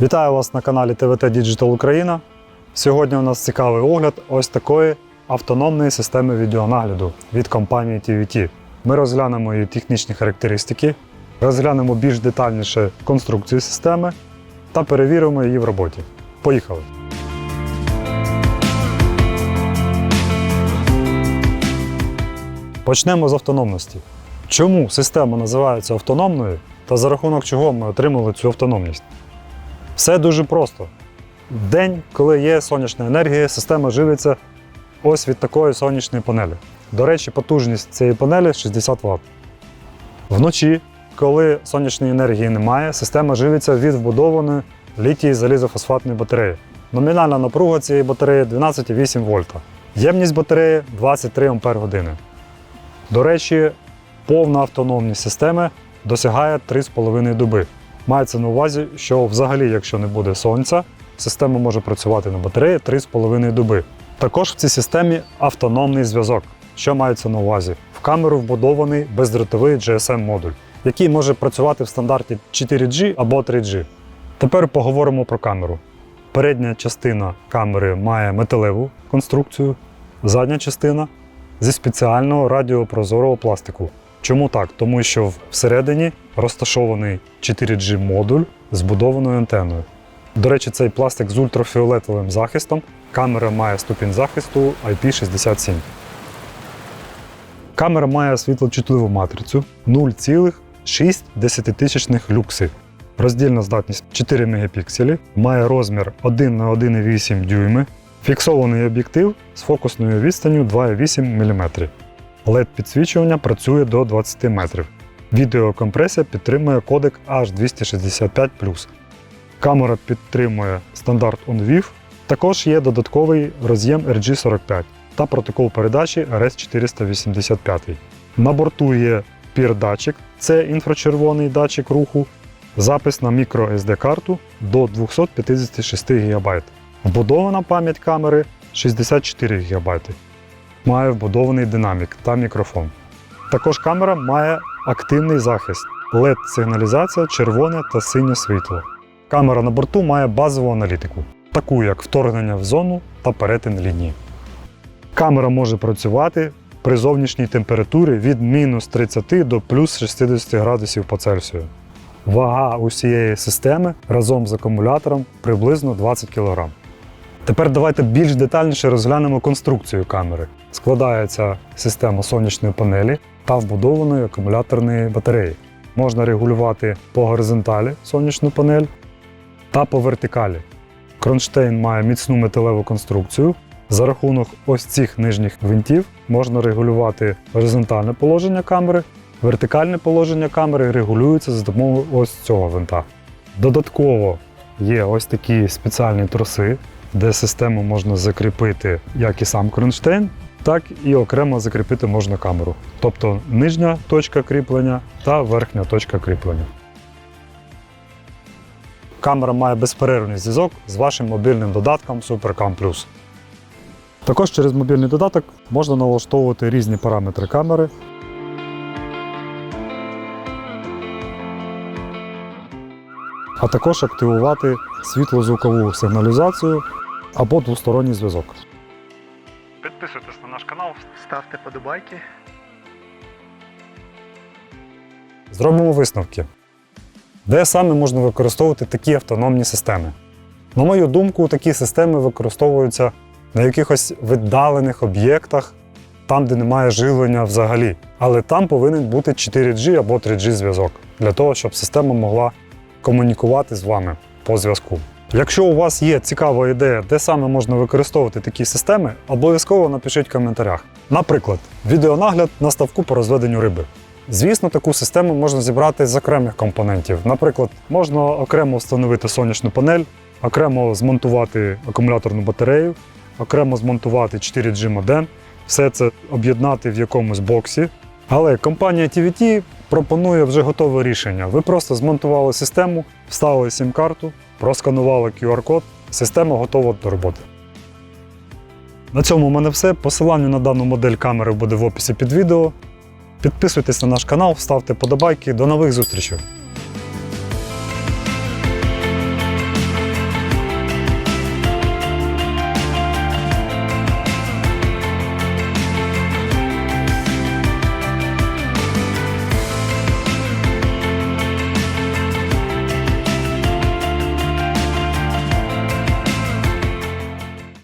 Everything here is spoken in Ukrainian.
Вітаю вас на каналі ТВТ Digital Україна. Сьогодні у нас цікавий огляд ось такої автономної системи відеонагляду від компанії TVT. Ми розглянемо її технічні характеристики, розглянемо більш детальніше конструкцію системи та перевіримо її в роботі. Поїхали! Почнемо з автономності. Чому система називається автономною та за рахунок чого ми отримали цю автономність? Все дуже просто. День, коли є сонячна енергія, система живиться ось від такої сонячної панелі. До речі, потужність цієї панелі 60 Вт. Вночі, коли сонячної енергії немає, система живиться від вбудованої літії залізофосфатної батареї. Номінальна напруга цієї батареї 12,8 вольта. Ємність батареї 23 Ампер години. До речі, повна автономність системи досягає 3,5 доби. Мається на увазі, що взагалі, якщо не буде сонця, система може працювати на батареї 3,5 доби. Також в цій системі автономний зв'язок. Що мається на увазі? В камеру вбудований бездротовий GSM-модуль, який може працювати в стандарті 4G або 3G. Тепер поговоримо про камеру. Передня частина камери має металеву конструкцію, задня частина зі спеціального радіопрозорого пластику. Чому так? Тому що всередині розташований 4G-модуль з будованою антеною. До речі, цей пластик з ультрафіолетовим захистом. Камера має ступінь захисту IP67. Камера має світлочутливу матрицю 0,6 люкси. Роздільна здатність 4 мегапікселі, має розмір 1 на 1,8 дюйми, фіксований об'єктив з фокусною відстанню 2,8 мм. Led підсвічування працює до 20 метрів. Відеокомпресія підтримує кодек H265. Камера підтримує стандарт OnVIF. Також є додатковий роз'єм RG45 та протокол передачі RS485. На борту є пір-датчик, це інфрачервоний датчик руху, запис на microSD карту до 256 ГБ. Вбудована пам'ять камери 64 ГБ. Має вбудований динамік та мікрофон. Також камера має активний захист, LED-сигналізація, червоне та синє світло. Камера на борту має базову аналітику, таку як вторгнення в зону та перетин лінії. Камера може працювати при зовнішній температурі від мінус 30 до плюс 60 градусів по Цельсію. Вага усієї системи разом з акумулятором приблизно 20 кг. Тепер давайте більш детальніше розглянемо конструкцію камери. Складається система сонячної панелі та вбудованої акумуляторної батареї. Можна регулювати по горизонталі сонячну панель та по вертикалі. Кронштейн має міцну металеву конструкцію. За рахунок ось цих нижніх гвинтів можна регулювати горизонтальне положення камери, вертикальне положення камери регулюється за допомогою ось цього гвинта. Додатково є ось такі спеціальні троси, де систему можна закріпити як і сам кронштейн, так і окремо закріпити можна камеру. Тобто нижня точка кріплення та верхня точка кріплення. Камера має безперервний зв'язок з вашим мобільним додатком SuperCam Plus. Також через мобільний додаток можна налаштовувати різні параметри камери. А також активувати світлозвукову сигналізацію або двосторонній зв'язок. Підписуйтесь на наш канал, Ставте подобайки. Зробимо висновки. Де саме можна використовувати такі автономні системи? На мою думку, такі системи використовуються на якихось віддалених об'єктах, там, де немає живлення взагалі. Але там повинен бути 4G або 3G зв'язок для того, щоб система могла комунікувати з вами по зв'язку. Якщо у вас є цікава ідея, де саме можна використовувати такі системи, обов'язково напишіть в коментарях. Наприклад, відеонагляд на ставку по розведенню риби. Звісно, таку систему можна зібрати з окремих компонентів. Наприклад, можна окремо встановити сонячну панель, окремо змонтувати акумуляторну батарею, окремо змонтувати 4G модем, все це об'єднати в якомусь боксі. Але компанія TVT пропонує вже готове рішення. Ви просто змонтували систему, вставили сім-карту, просканували QR-код, система готова до роботи. На цьому в мене все. Посилання на дану модель камери буде в описі під відео. Підписуйтесь на наш канал, ставте подобайки. До нових зустрічей!